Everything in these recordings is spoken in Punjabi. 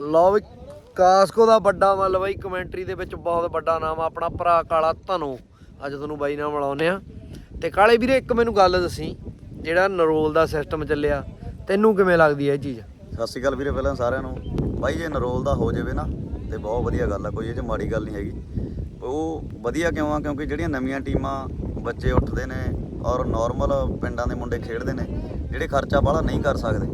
ਲਓ ਵੀ ਕਾਸਕੋ ਦਾ ਵੱਡਾ ਮੱਲ ਬਾਈ, ਕਮੈਂਟਰੀ ਦੇ ਵਿੱਚ ਬਹੁਤ ਵੱਡਾ ਨਾਮ ਆ, ਆਪਣਾ ਭਰਾ ਕਾਲਾ ਧਨੋ। ਅੱਜ ਤੁਹਾਨੂੰ ਬਾਈ ਨਾਲ ਮਿਲਾਉਂਦੇ ਆ ਤੇ ਕਾਲੇ ਵੀਰੇ, ਇੱਕ ਮੈਨੂੰ ਗੱਲ ਦੱਸੀ, ਜਿਹੜਾ ਨਰੋਲ ਦਾ ਸਿਸਟਮ ਚੱਲਿਆ, ਤੈਨੂੰ ਕਿਵੇਂ ਲੱਗਦੀ ਹੈ ਇਹ ਚੀਜ਼? ਸਤਿ ਸ਼੍ਰੀ ਅਕਾਲ ਵੀਰੇ, ਪਹਿਲਾਂ ਸਾਰਿਆਂ ਨੂੰ। ਬਾਈ, ਜੇ ਨਰੋਲ ਦਾ ਹੋ ਜਾਵੇ ਨਾ, ਤੇ ਬਹੁਤ ਵਧੀਆ ਗੱਲ ਆ, ਕੋਈ ਇਹ ਚ ਮਾੜੀ ਗੱਲ ਨਹੀਂ ਹੈਗੀ। ਉਹ ਵਧੀਆ ਕਿਉਂ ਆ? ਕਿਉਂਕਿ ਜਿਹੜੀਆਂ ਨਵੀਆਂ ਟੀਮਾਂ ਬੱਚੇ ਉੱਠਦੇ ਨੇ ਔਰ ਨਾਰਮਲ ਪਿੰਡਾਂ ਦੇ ਮੁੰਡੇ ਖੇਡਦੇ ਨੇ, ਜਿਹੜੇ ਖਰਚਾ ਬਾਹਲਾ ਨਹੀਂ ਕਰ ਸਕਦੇ।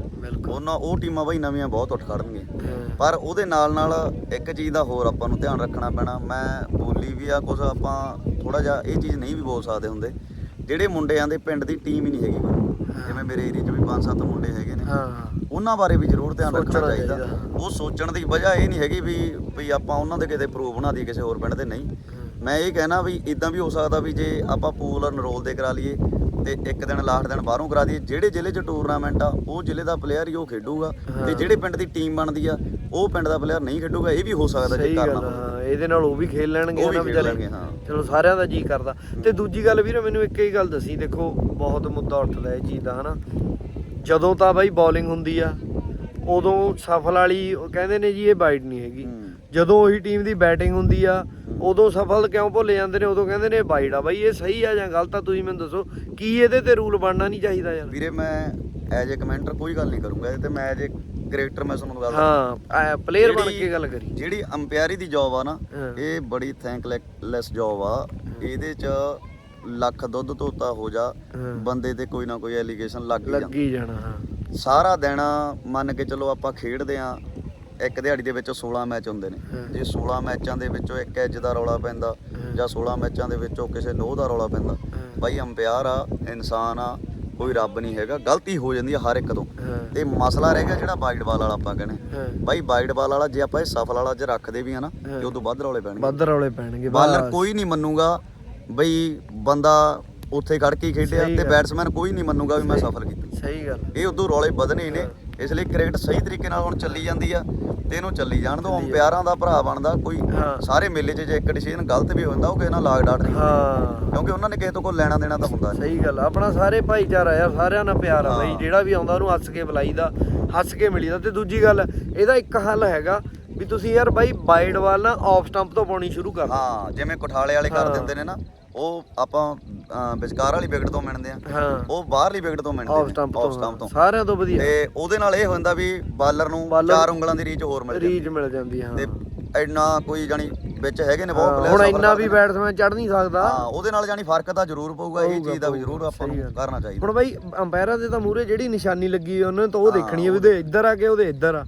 ਉਹਨਾਂ ਉਹ ਟੀਮਾਂ ਬਾਈ ਨਵੀਆਂ ਬਹੁਤ ਉੱਠ ਖੜਨਗੀਆਂ। ਪਰ ਉਹਦੇ ਨਾਲ ਨਾਲ ਇੱਕ ਚੀਜ਼ ਦਾ ਹੋਰ ਆਪਾਂ ਨੂੰ ਧਿਆਨ ਰੱਖਣਾ ਪੈਣਾ। ਮੈਂ ਬੋਲੀ ਵੀ ਆ ਕੁਝ ਆਪਾਂ ਥੋੜਾ ਜਿਹਾ ਇਹ ਚੀਜ਼ ਨਹੀਂ ਵੀ ਬੋਲ ਸਕਦੇ ਹੁੰਦੇ। ਜਿਹੜੇ ਮੁੰਡਿਆਂ ਦੇ ਪਿੰਡ ਦੀ ਟੀਮ ਹੀ ਨਹੀਂ ਹੈਗੀ ਕੋਈ। ਜਿਵੇਂ ਮੇਰੇ ਏਰੀਆ 'ਚ ਵੀ 5-7 ਮੁੰਡੇ ਹੈਗੇ ਨੇ। ਉਹਨਾਂ ਬਾਰੇ ਵੀ ਜ਼ਰੂਰ ਧਿਆਨ ਰੱਖਣਾ ਚਾਹੀਦਾ। ਚਾਹੀਦਾ। ਉਹ ਸੋਚਣ ਦੀ ਵਜ੍ਹਾ ਇਹ ਨਹੀਂ ਹੈਗੀ ਵੀ ਵੀ ਆਪਾਂ ਉਹਨਾਂ ਦੇ ਕਿਤੇ ਪ੍ਰੂਫ ਬਣਾ ਦਈਏ ਕਿਸੇ ਹੋਰ ਪਿੰਡ ਦੇ। ਨਹੀਂ। ਮੈਂ ਇਹ ਕਹਿਣਾ ਵੀ ਇਦਾਂ ਵੀ ਹੋ ਸਕਦਾ ਵੀ ਜੇ ਆਪਾਂ ਪੂਲ ਨਰੋਲ ਦੇ ਕਰਾ ਲਈਏ ਤੇ ਇੱਕ ਦਿਨ ਲਾਸਟ ਦਿਨ ਬਾਹਰੋਂ ਕਰਾ ਦਈਏ ਜਿਹੜੇ ਜ਼ਿਲ੍ਹੇ 'ਚ ਟੂਰਨਾਮੈਂਟ ਆ ਉਹ ਜ਼ਿਲ੍ਹੇ ਦਾ ਪਲੇਅਰ ਹੀ ਉਹ ਖੇਡੂਗਾ ਤੇ ਜਿਹੜੇ ਪਿੰਡ ਦੀ ਟੀਮ ਬਣਦੀ ਆ ਉਹ ਪਿੰਡ ਦਾ ਪਲੇਅਰ ਨਹੀਂ ਖੇਡੂਗਾ ਇਹ ਵੀ ਹੋ ਸਕਦਾ ਜੇ ਕਰਨਾ ਇਹਦੇ ਨਾਲ ਉਹ ਵੀ ਖੇਲ ਲੈਣਗੇ ਉਹ ਵੀ ਨਾ ਖੇਡ ਵਿਚਾਰੇ? ਲੈਣਗੇ, ਹਾਂ। ਚਲੋ ਸਾਰਿਆਂ ਦਾ ਜੀ ਕਰਦਾ। ਤੇ ਦੂਜੀ ਗੱਲ ਵੀਰੇ ਮੈਨੂੰ ਇੱਕ ਹੀ ਗੱਲ ਦੱਸੀ ਦੇਖੋ ਬਹੁਤ ਮੁੱਦਾ ਉੱਠਦਾ ਇਹ ਚੀਜ਼ ਦਾ ਹਨਾ? ਜਦੋਂ ਤਾਂ ਬਾਈ ਬੋਲਿੰਗ ਹੁੰਦੀ ਆ ਉਦੋਂ ਸਫਲ ਵਾਲੀ ਉਹ ਕਹਿੰਦੇ ਨੇ ਜੀ ਇਹ ਬਾਈਟ ਨਹੀਂ ਹੈਗੀ। ਜਦੋਂ ਉਹੀ ਟੀਮ ਦੀ ਬੈਟਿੰਗ ਹੁੰਦੀ ਆ ਉਦੋਂ ਸਫਲ ਕਿਉਂ ਭੁੱਲ ਜਾਂਦੇ ਨੇ? ਉਦੋਂ ਕਹਿੰਦੇ ਨੇ ਬਾਈਟ ਆ ਬਾਈ ਇਹ ਸਹੀ ਆ ਜਾਂ ਗਲਤ ਆ? ਤੁਸੀਂ ਮੈਨੂੰ ਦੱਸੋ ਕੀ ਇਹਦੇ ਤੇ ਰੂਲ ਬਣਨਾ ਨਹੀਂ ਚਾਹੀਦਾ ਯਾਰ? ਵੀਰੇ ਮੈਂ ਐਜ ਏ ਕਮੈਂਟਰ ਕੋਈ ਗੱਲ ਨਹੀਂ ਕਰੂੰਗਾ। ਇਹ ਤੇ ਮੈਂ ਐਜ ਏ ਕ੍ਰਿਕਟਰ ਮੈਂ ਤੁਹਾਨੂੰ ਗੱਲ ਹਾਂ ਪਲੇਅਰ ਬਣ ਕੇ ਗੱਲ ਕਰੀ। ਜਿਹੜੀ ਅੰਪਾਇਰੀ ਦੀ ਜੌਬ ਆ ਨਾ। ਇਹ ਬੜੀ ਥੈਂਕਲੈਸ ਜੌਬ ਆ। ਇਹਦੇ ਚ ਲੱਖ ਦੁੱਧ ਧੋਤਾ ਹੋ ਜਾ। ਬੰਦੇ ਤੇ ਕੋਈ ਨਾ ਕੋਈ ਐਲੀਗੇਸ਼ਨ ਲੱਗ ਹੀ ਜਾਂਦਾ। ਲੱਗੀ ਜਾਣਾ ਹਾਂ। ਸਾਰਾ ਦਿਨ ਮੰਨ ਕੇ ਚਲੋ ਆਪਾਂ ਖੇਡਦੇ ਆ ਇੱਕ ਦਿਹਾੜੀ ਦੇ ਵਿੱਚ 16 ਮੈਚ ਹੁੰਦੇ ਨੇ ਹਾਂ। ਜੇ 16 ਮੈਚਾਂ ਦੇ ਵਿੱਚੋਂ ਇੱਕ ਐਜ ਦਾ ਰੌਲਾ ਪੈਂਦਾ ਹਾਂ। ਜਾਂ 16 ਮੈਚਾਂ ਦੇ ਵਿੱਚੋਂ ਕਿਸੇ ਲੋਹ ਦਾ ਰੌਲਾ ਪੈਂਦਾ ਹਾਂ। ਬਾਈ ਅੰਪਾਇਰ ਆ ਇਨਸਾਨ ਆ ਕੋਈ ਰੱਬ ਨਹੀਂ ਹੈਗਾ ਗਲਤੀ ਹੋ ਜਾਂਦੀ ਆ ਹਰ ਇੱਕ ਤੋਂ ਹਾਂ ਤੇ ਮਸਲਾ ਰਹਿ ਗਿਆ ਜਿਹੜਾ ਵਾਈਡ ਬਾਲ ਵਾਲਾ ਆਪਾਂ ਕਹਿੰਦੇ ਹਾਂ ਬਾਈ ਵਾਈਡ ਬਾਲ ਵਾਲਾ ਜੇ ਆਪਾਂ ਇਹ ਸਫਲ ਵਾਲਾ ਜੇ ਰੱਖਦੇ ਵੀ ਆ ਨਾ ਹਾਂ। ਤੇ ਉਦੋਂ ਵੱਧ ਰੌਲੇ ਪੈਣਗੇ ਵੱਧ ਰੌਲੇ ਪੈਣਗੇ ਬਾਲਰ। ਕੋਈ ਨਹੀਂ ਮੰਨੂਗਾ ਬਈ ਬੰਦਾ ਉੱਥੇ ਖੜ ਕੇ ਹੀ ਖੇਡਿਆ ਤੇ। ਬੈਟਸਮੈਨ ਕੋਈ ਨਹੀਂ ਮੰਨੂਗਾ ਵੀ ਮੈਂ ਸਫਲ ਕੀਤਾ ਸਹੀ ਗੱਲ ਇਹ ਉਦੋਂ ਰੌਲੇ ਵਧਣੇ ਹੀ ਨੇ ਇਸ ਲਈ ਕ੍ਰਿਕਟ ਸਹੀ ਤਰੀਕੇ ਨਾਲ ਹੁਣ ਚੱਲੀ ਜਾਂਦੀ ਆ ਤੇ ਇਹਨੂੰ ਚੱਲੀ ਜਾਣ ਦੋ ਅੰਪਾਇਰਾਂ ਦਾ ਭਰਾ ਬਣਦਾ ਕੋਈ। ਸਾਰੇ ਮੇਲੇ 'ਚ ਜੇ ਇੱਕ ਡਿਸੀਜਨ ਗਲਤ ਵੀ ਹੋ ਜਾਂਦਾ ਉਹ ਕਿਸੇ ਨਾਲ ਲਾਗ ਡਾਟ ਨਹੀਂ ਹਾਂ ਕਿਉਂਕਿ ਉਹਨਾਂ ਨੇ ਕਿਸੇ ਤੋਂ ਕੋਈ ਲੈਣਾ ਦੇਣਾ ਤਾਂ ਹੁੰਦਾ ਨਹੀਂ ਸਹੀ ਗੱਲ। ਆਪਣਾ ਸਾਰੇ ਭਾਈਚਾਰਾ ਯਾਰ ਸਾਰਿਆਂ ਨਾਲ ਪਿਆਰ ਆ ਬਈ। ਜਿਹੜਾ ਵੀ ਆਉਂਦਾ ਉਹਨੂੰ ਹੱਸ ਕੇ ਬੁਲਾਈਦਾ ਹੱਸ ਕੇ ਮਿਲੀਦਾ ਤੇ ਦੂਜੀ ਗੱਲ ਇਹਦਾ ਇੱਕ ਹੱਲ ਹੈਗਾ ਵੀ ਤੁਸੀਂ ਯਾਰ ਬਾਈ ਵਾਈਡ ਵਾਲ ਨਾ ਆਫ ਸਟੰਪ ਤੋਂ ਪਾਉਣੀ ਸ਼ੁਰੂ ਕਰ। ਹਾਂ ਜਿਵੇਂ ਕੋਠਾਲੇ ਵਾਲੇ ਕਰ। ਦਿੰਦੇ ਨੇ ਨਾ ਉਹ ਆਪਾਂ ਅਹ, ਵਿਚਕਾਰ ਵਾਲੀ ਵਿਕਟ ਤੋਂ ਮਿਣਦੇ ਆ। ਹਾਂ। ਉਹ ਬਾਹਰਲੀ ਵਿਕਟ ਤੋਂ ਮਿਣਦੇ ਆਫ ਸਟੰਪ ਤੋਂ। ਸਾਰਿਆਂ ਤੋਂ ਵਧੀਆ। ਤੇ ਉਹਦੇ ਨਾਲ ਇਹ ਹੁੰਦਾ ਵੀ ਬਾਲਰ ਨੂੰ ਚਾਰ ਉਂਗਲਾਂ ਦੀ ਰੀਚ ਹੋਰ ਮਿਲ ਜਾਂਦੀ ਰੀਚ ਮਿਲ ਜਾਂਦੀ ਹਾਂ ਤੇ ਇੰਨਾ ਕੋਈ ਜਾਨੀ ਵਿੱਚ ਹੈਗੇ ਨੇ ਬਹੁਤ ਹਾਂ, ਪਲੇਅਰ ਹੁਣ ਇੰਨਾ ਵੀ ਬੈਟਸਮੈਨ ਚੜ ਨਹੀਂ ਸਕਦਾ। ਹਾਂ ਉਹਦੇ ਨਾਲ ਜਾਨੀ ਫ਼ਰਕ ਤਾਂ ਜ਼ਰੂਰ ਪਊਗਾ ਇਹ ਚੀਜ਼ ਦਾ ਵੀ ਜ਼ਰੂਰ ਆਪਾਂ ਨੂੰ। ਕਰਨਾ ਚਾਹੀਦਾ। ਹੁਣ ਬਾਈ ਅੰਪਾਇਰਾਂ ਦੇ ਤਾਂ ਮੂਹਰੇ ਜਿਹੜੀ ਨਿਸ਼ਾਨੀ ਲੱਗੀ ਹੈ ਉਹਨਾਂ ਨੇ ਤਾਂ ਉਹ ਹਾਂ, ਦੇਖਣੀ ਹੈ ਵੀ ਉਹਦੇ ਇੱਧਰ ਆ ਕੇ ਉਹਦੇ ਇੱਧਰ ਆ।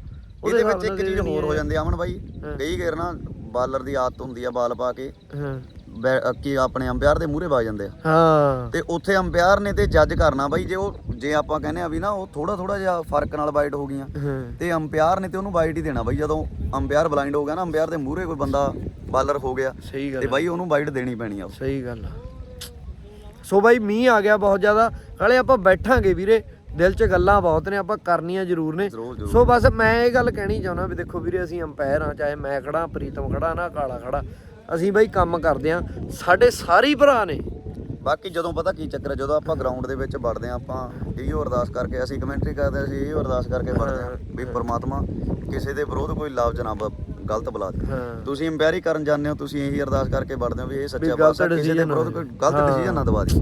ਇਹਦੇ ਵਿੱਚ ਇੱਕ ਚੀਜ਼ ਦੇਖਣੀ ਹੋਰ ਹੋ ਹੈ। ਜਾਂਦੀ ਆ ਅਮਨ ਬਾਈ ਹਾਂ। ਕਈ ਵਾਰ ਨਾ ਬਾਲਰ ਦੀ ਆਦਤ ਹੁੰਦੀ ਆ ਬਾਲ ਪਾ ਕੇ। ਹਾਂ। ਕੀ ਆਪਣੇ ਅੰਪਾਇਰ ਦੇ ਮੂਹਰੇ ਵਾ ਜਾਂਦੇ ਆ। ਹਾਂ। ਤੇ ਉੱਥੇ ਅੰਪਾਇਰ ਨੇ ਤੇ ਜੱਜ ਕਰਨਾ ਬਾਈ ਜੇ ਉਹ ਜੇ ਆਪਾਂ ਕਹਿੰਦੇ ਆ ਵੀ ਨਾ ਉਹ ਥੋੜਾ ਥੋੜਾ ਜਿਹਾ ਫ਼ਰਕ ਨਾਲ ਵਾਈਡ ਹੋ ਗਈਆਂ ਤੇ ਅੰਪਾਇਰ ਨੇ ਤੇ ਉਹਨੂੰ ਵਾਈਡ ਹੀ ਦੇਣਾ ਬਾਈ ਜਦੋਂ ਅੰਪਾਇਰ ਬਲਾਈਂਡ ਹੋ ਗਿਆ ਨਾ ਅੰਪਾਇਰ ਦੇ ਮੂਹਰੇ ਕੋਈ ਬੰਦਾ ਬਾਲਰ ਹੋ ਗਿਆ ਸਹੀ ਗੱਲ ਤੇ। ਬਾਈ ਉਹਨੂੰ ਵਾਈਡ ਦੇਣੀ ਪੈਣੀ ਆ ਸਹੀ ਗੱਲ ਆ। ਸੋ ਬਾਈ ਮੀਂਹ ਆ ਗਿਆ ਬਹੁਤ ਜ਼ਿਆਦਾ। ਨਾਲੇ ਆਪਾਂ ਬੈਠਾਂਗੇ ਵੀਰੇ ਦਿਲ 'ਚ ਗੱਲਾਂ ਬਹੁਤ ਨੇ ਆਪਾਂ ਕਰਨੀਆਂ ਜ਼ਰੂਰ ਨੇ। ਸੋ ਬਸ ਮੈਂ ਇਹ ਗੱਲ ਕਹਿਣੀ ਚਾਹੁੰਦਾ ਵੀ ਦੇਖੋ ਵੀਰੇ ਅਸੀਂ ਅੰਪਾਇਰ ਆ ਚਾਹੇ ਮੈਂ ਖੜਾ ਪ੍ਰੀਤਮ ਖੜਾ ਨਾ ਕਾਲਾ ਖੜਾ ਅਸੀਂ ਬਾਈ ਕੰਮ ਕਰਦੇ ਆ ਸਾਡੇ ਸਾਰੇ ਭਰਾ ਨੇ। ਬਾਕੀ ਜਦੋਂ ਪਤਾ ਕੀ ਚੱਕਰ ਹੈ ਜਦੋਂ ਆਪਾਂ ਗਰਾਊਂਡ ਦੇ ਵਿੱਚ ਵੜਦੇ ਆ ਆਪਾਂ ਇਹੋ ਅਰਦਾਸ ਕਰਕੇ ਅਸੀਂ ਕਮੈਂਟਰੀ ਕਰਦੇ ਅਸੀਂ ਇਹੋ ਅਰਦਾਸ ਕਰਕੇ ਵੜਦੇ ਆ ਵੀ ਪ੍ਰਮਾਤਮਾ ਕਿਸੇ ਦੇ ਵਿਰੋਧ ਕੋਈ ਲਫ਼ਜ਼ ਨਾ ਬ- ਗਲਤ ਬੁਲਾ ਦੇ। ਤੁਸੀਂ ਇੰਪਾਇਰੀ ਕਰਨ ਜਾਂਦੇ ਹੋ ਤੁਸੀਂ ਇਹੀ ਅਰਦਾਸ ਕਰਕੇ ਵੜਦੇ ਹੋ ਵੀ ਇਹ ਸੱਚਾ ਪਾਸਾ ਕਿਸੇ ਦੇ ਵਿਰੋਧ ਕੋਈ। ਗਲਤ। ਡਿਸੀਜਨ ਨਾ ਦਵਾ ਦੇ।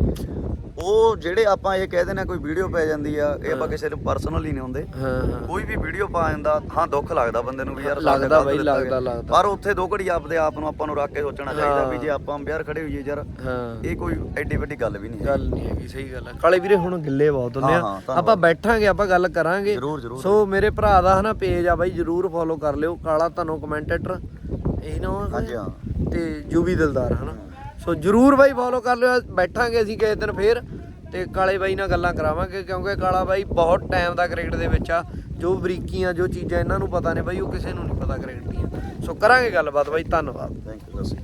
ਉਹ ਜਿਹੜੇ ਆਪਾਂ ਇਹ ਕਹਿ ਦਿੰਦੇ ਆ ਕੋਈ ਵੀਡੀਓ ਪੈ ਜਾਂਦੀ ਆ ਇਹ ਆਪਾਂ ਕਿਸੇ ਨੂੰ ਪਰਸਨਲੀ ਨਹੀਂ ਹੁੰਦੇ। ਹਾਂ ਹਾਂ। ਕੋਈ ਵੀ ਵੀਡੀਓ ਪਾ ਜਾਂਦਾ ਹਾਂ ਦੁੱਖ ਲੱਗਦਾ ਬੰਦੇ ਨੂੰ ਵੀ ਯਾਰ ਸਾਡੇ ਲੱਗਦਾ ਬਈ, ਦਿੱਤਾ ਲੱਗਦਾ, ਗਿਆ। ਲੱਗਦਾ। ਪਰ ਉੱਥੇ ਦੋ ਘੜੀ ਆਪਦੇ ਆਪ ਨੂੰ ਆਪਾਂ ਨੂੰ ਰੱਖ ਕੇ ਸੋਚਣਾ ਚਾਹੀਦਾ ਵੀ ਹਾਂ। ਜੇ ਆਪਾਂ ਅੰਪਾਇਰ ਖੜੇ ਹੋਈਏ ਯਾਰ ਹਾਂ। ਇਹ ਕੋਈ ਐਡੀ ਵੱਡੀ ਗੱਲ ਵੀ ਨਹੀਂ ਹੈ ਗੱਲ ਨਹੀਂ ਹੈਗੀ ਸਹੀ ਗੱਲ ਹੈ ਕਾਲੇ ਵੀਰੇ ਹੁਣ ਗਿੱਲੇ ਬਹੁਤ ਹੁੰਦੇ ਹਾਂ, ਆ। ਹਾਂ, ਧੰਨਵਾਦ। ਆਪਾਂ ਬੈਠਾਂਗੇ ਆਪਾਂ ਗੱਲ ਕਰਾਂਗੇ। ਜ਼ਰੂਰ, ਜ਼ਰੂਰ। ਸੋ ਮੇਰੇ ਭਰਾ ਦਾ ਹਨਾ ਪੇਜ ਆ ਬਾਈ ਜਰੂਰ ਫੋਲੋ ਕਰ ਲਿਓ। ਕਾਲਾ ਤੁਹਾਨੂੰ ਕਮੈਂਟੇਟਰ ਇਹ ਨਾ ਹਾਂਜੀ ਹਾਂ। ਤੇ ਜੂਬੀ ਦਿਲਦਾਰ ਹਨਾ। ਸੋ ਜਰੂਰ ਬਾਈ ਫੋਲੋ ਕਰ ਲਿਓ। ਬੈਠਾਂਗੇ ਅਸੀਂ ਕਿਸੇ ਦਿਨ ਫੇਰ। ਤੇ ਕਾਲੇ ਬਾਈ ਨਾਲ ਗੱਲਾਂ ਕਰਾਵਾਂਗੇ, ਕਿਉਂਕਿ ਕਾਲਾ ਬਾਈ ਬਹੁਤ ਟਾਈਮ ਦਾ ਕ੍ਰਿਕਟ ਦੇ ਵਿੱਚ ਆ। ਜੋ ਬਰੀਕੀਆਂ, ਜੋ ਚੀਜ਼ਾਂ ਇਹਨਾਂ ਨੂੰ ਪਤਾ ਨੇ ਬਾਈ, ਉਹ ਕਿਸੇ ਨੂੰ ਨਹੀਂ ਪਤਾ ਕ੍ਰਿਕਟ ਦੀਆਂ। ਸੋ ਕਰਾਂਗੇ ਗੱਲਬਾਤ ਬਾਈ, ਧੰਨਵਾਦ। Thank you